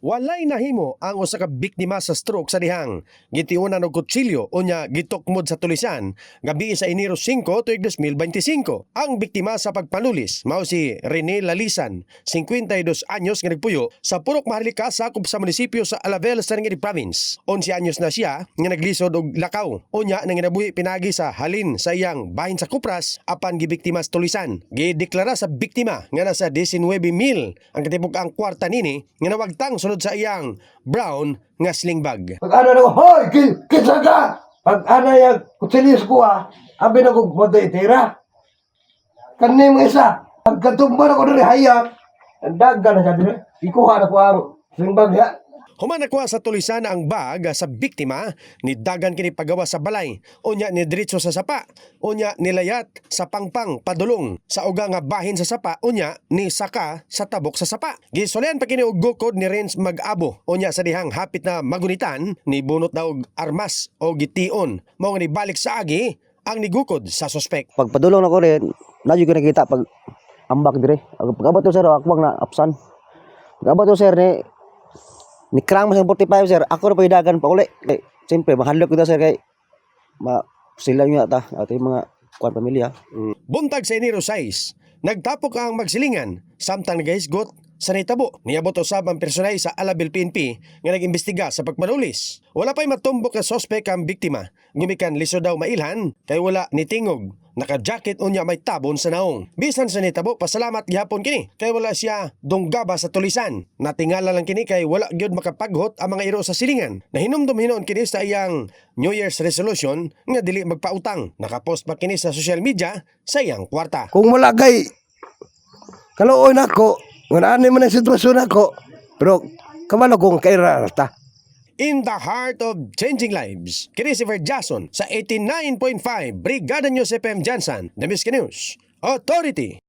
Walay nahimo ang usa ka biktima sa stroke sa dihang. Gitiunan og kutsilyo unya gitukmod sa tulisan gabi sa Enero 5 tuig 2025. Ang biktima sa pagpanulis mao si Rene Lalisan, 52 anyos nga nagpuyo sa Purok Maharlika sakop sa munisipyo sa Alavel sa Ringiri Province. 11 anyos na siya nga naglisod og lakaw. Unya nang ginabuhi pinagi sa halin sa iyang bahin sa Kupras apan gibiktima sa tulisan. Gideklara sa biktima nga nasa 19 mil ang katibuk ang kwarta nini nga nawagtang sulod sa iyang brown nga sling bag. Pag ano na ko, hoy, ki- kisa ka! Pag ano yung kutsilis ko ah, abi na ko mo itira. Kanin mo isa, pag katumba na ko na hayak, ang daga na siya din. Ikuha na ko ang singbag ya. Human nakuha sa tulisan ang bag sa biktima ni dagan kini pagawa sa balay unya ni diretso sa sapa unya nilayat sa pangpang padulong sa uga nga bahin sa sapa unya ni saka sa tabok sa sapa gisulyan pa kini og gukod ni Renz mag-abo unya sa dihang hapit na magunitan ni bunot na og armas o gition mao nga ni balik sa agi ang nigukod sa suspek Pag padulong ako rin, nadyo ko nakita pag ambak dire. Pag abot to sir, ako na apsan. Pag abot to sir ni ni krang mas 45 sir, ako na paidagan pa uli. Kay siyempre mahadlok kita sir kay ma sila nyo ta ato yung mga kuan pamilya. Buntag sa Enero 6, nagtapok ang magsilingan samtang nagahisgot sa nitabo. Niabot usab ang personay sa Alabil PNP nga nag-imbestiga sa pagpanulis. Wala pa'y matumbok na sospek ang biktima. Gumikan liso daw mailhan kay wala ni tingog. Naka-jacket unya may tabon sa naong. Bisan sa nitabo, pasalamat gihapon kini. Kay wala siya donggaba sa tulisan. Natingala lang kini kay wala gyud makapaghot ang mga iro sa silingan. Nahinumdum hinon kini sa iyang New Year's resolution nga dili magpautang. Nakapost pa kini sa social media sa iyang kwarta. Kung wala kay, kaluoy na ko, nga ano man ang sitwasyon ako, pero kamalo kong kairarata. In the heart of changing lives, Christopher Jason sa 89.5 Brigada News FM Jansan, The Miski News Authority.